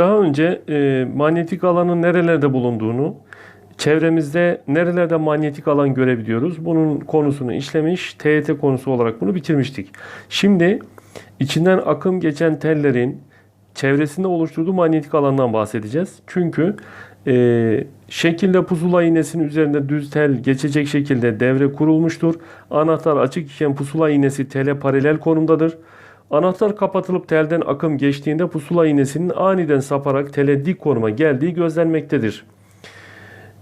Daha önce e, manyetik alanın nerelerde bulunduğunu, çevremizde nerelerde manyetik alan görebiliyoruz. Bunun konusunu işlemiş, TET konusu olarak bunu bitirmiştik. Şimdi içinden akım geçen tellerin çevresinde oluşturduğu manyetik alandan bahsedeceğiz. Çünkü e, şekilde pusula iğnesinin üzerinde düz tel geçecek şekilde devre kurulmuştur. Anahtar açık iken pusula iğnesi tele paralel konumdadır. Anahtar kapatılıp telden akım geçtiğinde pusula iğnesinin aniden saparak tele dik konuma geldiği gözlenmektedir.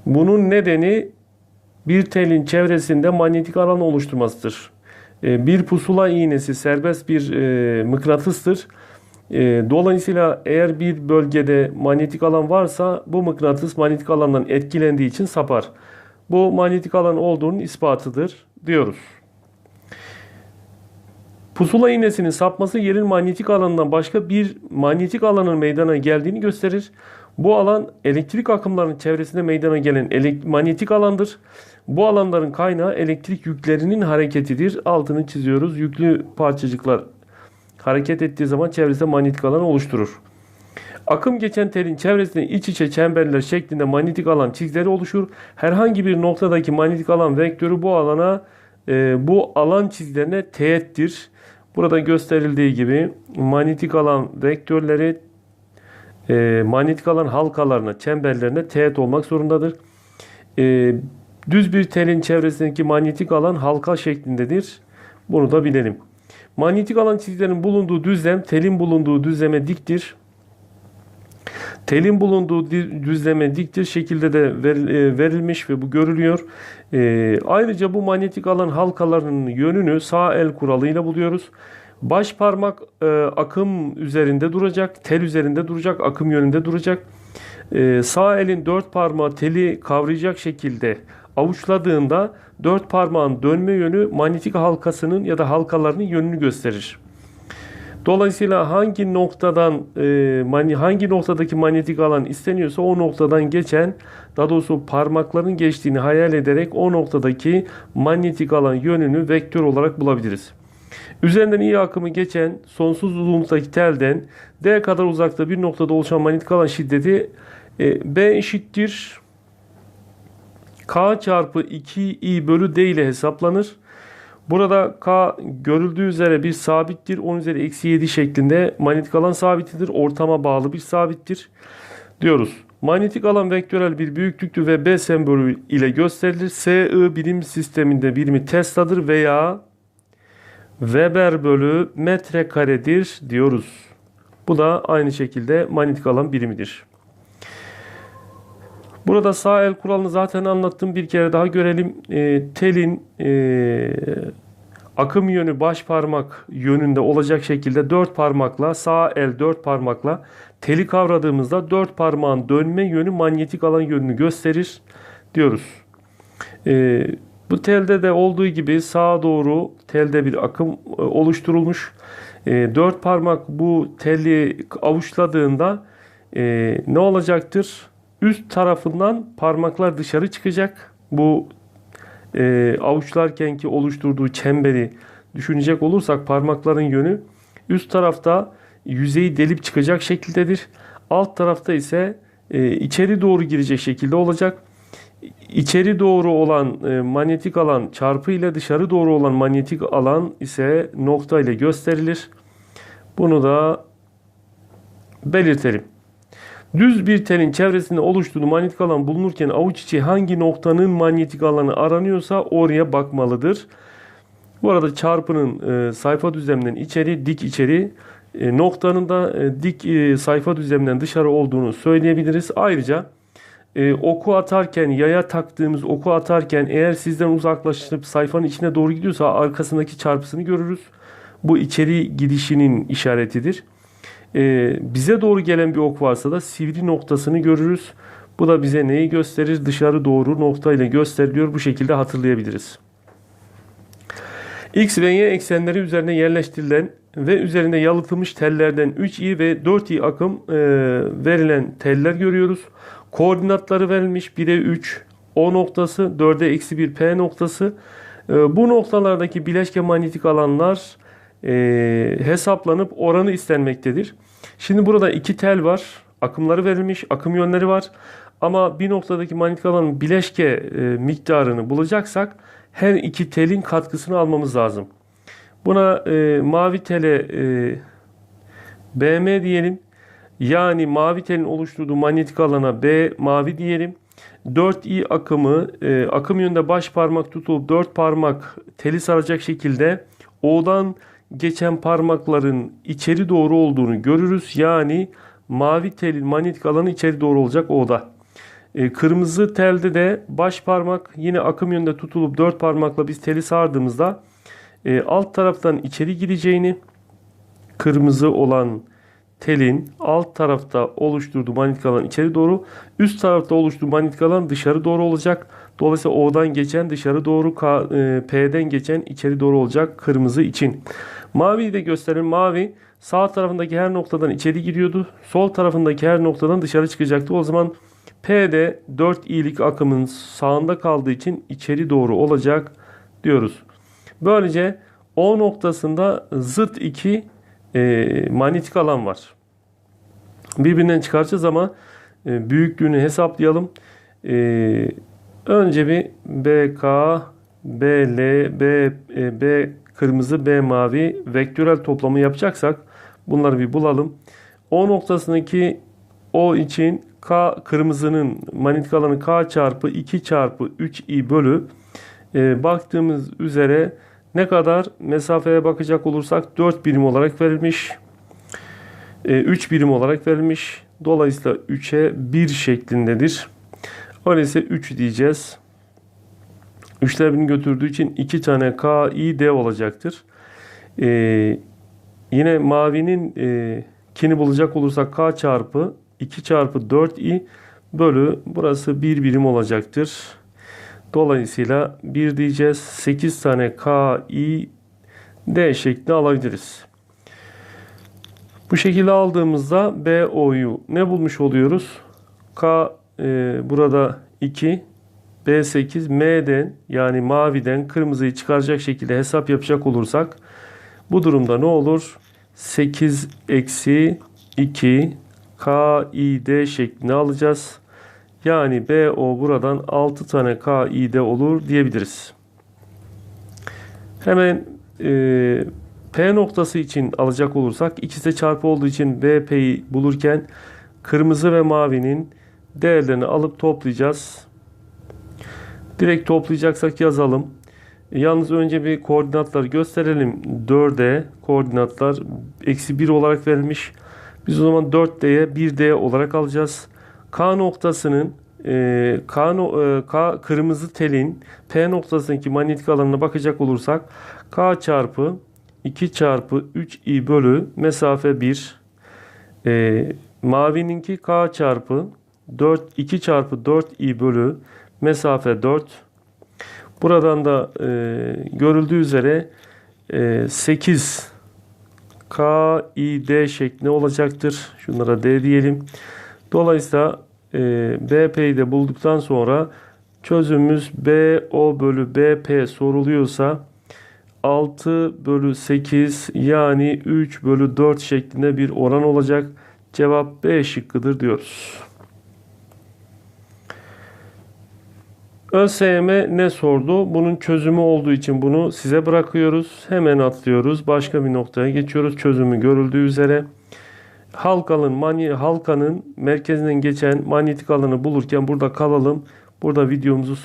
Bunun nedeni bir telin çevresinde manyetik alan oluşturmasıdır. E, Bir pusula iğnesi serbest bir e, mıknatıstır. E, Dolayısıyla eğer bir bölgede manyetik alan varsa bu mıknatıs manyetik alandan etkilendiği için sapar. Bu manyetik alan olduğunun ispatıdır diyoruz. Pusula iğnesinin sapması yerin manyetik alanından başka bir manyetik alanın meydana geldiğini gösterir. Bu alan elektrik akımlarının çevresinde meydana gelen manyetik alandır. Bu alanların kaynağı elektrik yüklerinin hareketidir. Altını çiziyoruz. Yüklü parçacıklar hareket ettiği zaman çevresinde manyetik alan oluşturur. Akım geçen telin çevresinde iç içe çemberler şeklinde manyetik alan çizgileri oluşur. Herhangi bir noktadaki manyetik alan vektörü bu alana e, bu alan çizgilerine teğettir. Burada gösterildiği gibi manyetik alan vektörleri e, manyetik alan halkalarına, çemberlerine teğet olmak zorundadır. E, düz bir telin çevresindeki manyetik alan halka şeklindedir. Bunu da bilelim. Manyetik alan çizgilerinin bulunduğu düzlem telin bulunduğu düzleme diktir. Telin bulunduğu düzleme diktir şekilde de e, verilmiş ve bu görülüyor. E, ayrıca bu manyetik alan halkalarının yönünü sağ el kuralıyla buluyoruz. Baş parmak e, akım üzerinde duracak, tel üzerinde duracak, akım yönünde duracak. Sağ elin dört parmağı teli kavrayacak şekilde avuçladığında dört parmağın dönme yönü manyetik halkasının ya da halkalarının yönünü gösterir. Dolayısıyla hangi noktadan e, hangi noktadaki manyetik alan isteniyorsa o noktadan geçen daha doğrusu parmakların geçtiğini hayal ederek o noktadaki manyetik alan yönünü vektör olarak bulabiliriz. Üzerinden iyi akımı geçen sonsuz uzunluktaki telden D kadar uzakta bir noktada oluşan manyetik alan şiddeti e, B eşittir K çarpı 2i bölü D ile hesaplanır. Burada K görüldüğü üzere bir sabittir. 10 üzeri eksi 7 şeklinde manyetik alan sabitidir. Ortama bağlı bir sabittir diyoruz. Manyetik alan vektörel bir büyüklüktür ve B sembolü ile gösterilir. SI birim sisteminde birimi Tesla'dır veya Weber bölü metrekaredir diyoruz. Bu da aynı şekilde manyetik alan birimidir. Burada sağ el kuralını zaten anlattım. Bir kere daha görelim. E, telin e, akım yönü baş parmak yönünde olacak şekilde dört parmakla sağ el dört parmakla teli kavradığımızda dört parmağın dönme yönü manyetik alan yönünü gösterir diyoruz. E, bu telde de olduğu gibi sağa doğru telde bir akım e, oluşturulmuş. E, dört parmak bu teli avuçladığında e, ne olacaktır? Üst tarafından parmaklar dışarı çıkacak. Bu e, avuçlarkenki oluşturduğu çemberi düşünecek olursak parmakların yönü üst tarafta yüzeyi delip çıkacak şekildedir. Alt tarafta ise e, içeri doğru girecek şekilde olacak. İçeri doğru olan e, manyetik alan çarpı ile dışarı doğru olan manyetik alan ise nokta ile gösterilir. Bunu da belirtelim. Düz bir telin çevresinde oluştuğu manyetik alan bulunurken avuç içi hangi noktanın manyetik alanı aranıyorsa oraya bakmalıdır. Bu arada çarpının e, sayfa düzleminden içeri, dik içeri, e, noktanın da e, dik e, sayfa düzleminden dışarı olduğunu söyleyebiliriz. Ayrıca e, oku atarken, yaya taktığımız oku atarken eğer sizden uzaklaşıp sayfanın içine doğru gidiyorsa arkasındaki çarpısını görürüz. Bu içeri gidişinin işaretidir. Ee, bize doğru gelen bir ok varsa da sivri noktasını görürüz. Bu da bize neyi gösterir? Dışarı doğru nokta ile gösteriliyor. Bu şekilde hatırlayabiliriz. X ve Y eksenleri üzerine yerleştirilen ve üzerinde yalıtılmış tellerden 3i ve 4i akım e, verilen teller görüyoruz. Koordinatları verilmiş 1'e 3 O noktası 4'e eksi 1 P noktası. E, bu noktalardaki bileşke manyetik alanlar e, hesaplanıp oranı istenmektedir. Şimdi burada iki tel var. akımları verilmiş, akım yönleri var. Ama bir noktadaki manyetik alanın bileşke e, miktarını bulacaksak her iki telin katkısını almamız lazım. Buna e, mavi tele e, BM diyelim. Yani mavi telin oluşturduğu manyetik alana B mavi diyelim. 4i akımı e, akım yönünde baş parmak tutulup 4 parmak teli saracak şekilde O'dan geçen parmakların içeri doğru olduğunu görürüz. Yani mavi telin manyetik alanı içeri doğru olacak O'da. E, kırmızı telde de baş parmak yine akım yönünde tutulup 4 parmakla biz teli sardığımızda e, alt taraftan içeri gideceğini kırmızı olan telin alt tarafta oluşturduğu manyetik alan içeri doğru, üst tarafta oluşturduğu manyetik alan dışarı doğru olacak. Dolayısıyla O'dan geçen dışarı doğru, e, P'den geçen içeri doğru olacak kırmızı için. Maviyi de gösterelim. Mavi sağ tarafındaki her noktadan içeri giriyordu. Sol tarafındaki her noktadan dışarı çıkacaktı. O zaman P'de 4 iyilik akımın sağında kaldığı için içeri doğru olacak diyoruz. Böylece O noktasında zıt iki e, manyetik alan var. Birbirinden çıkaracağız ama e, büyüklüğünü hesaplayalım. E, önce bir BK, BL, B, e, B kırmızı, B mavi vektörel toplamı yapacaksak bunları bir bulalım. O noktasındaki O için K kırmızının manyetik alanı K çarpı 2 çarpı 3i bölü e, baktığımız üzere ne kadar mesafeye bakacak olursak 4 birim olarak verilmiş. 3 birim olarak verilmiş. Dolayısıyla 3'e 1 şeklindedir. Öyleyse 3 diyeceğiz. 3'ler birini götürdüğü için 2 tane K, I, D olacaktır. Ee, yine mavinin e, kini bulacak olursak K çarpı 2 çarpı 4i bölü burası 1 birim olacaktır. Dolayısıyla 1 diyeceğiz. 8 tane K, I, D şeklinde alabiliriz. Bu şekilde aldığımızda BO'yu ne bulmuş oluyoruz? K e, burada 2, B8, M'den yani maviden kırmızıyı çıkaracak şekilde hesap yapacak olursak bu durumda ne olur? 8 eksi 2 K, I, D şeklinde alacağız. Yani BO buradan 6 tane K, I, D olur diyebiliriz. Hemen e, P noktası için alacak olursak ikisi de çarpı olduğu için BP'yi bulurken kırmızı ve mavinin değerlerini alıp toplayacağız. Direkt toplayacaksak yazalım. Yalnız önce bir koordinatları gösterelim. 4'e koordinatlar eksi 1 olarak verilmiş. Biz o zaman 4D'ye 1D olarak alacağız. K noktasının e, K, e, K kırmızı telin P noktasındaki manyetik alanına bakacak olursak K çarpı 2 çarpı 3i bölü mesafe 1 e, mavininki K çarpı 4 2 çarpı 4i bölü mesafe 4 buradan da e, görüldüğü üzere e, 8 K, I, D şeklinde olacaktır. Şunlara D diyelim. Dolayısıyla e, BP'yi de bulduktan sonra çözümümüz BO bölü BP soruluyorsa 6 bölü 8 yani 3 bölü 4 şeklinde bir oran olacak. Cevap B şıkkıdır diyoruz. ÖSYM ne sordu? Bunun çözümü olduğu için bunu size bırakıyoruz. Hemen atlıyoruz. Başka bir noktaya geçiyoruz. Çözümü görüldüğü üzere. Halkanın, many halkanın merkezinden geçen manyetik alanı bulurken burada kalalım. Burada videomuzu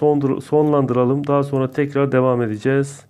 sonlandıralım. Daha sonra tekrar devam edeceğiz.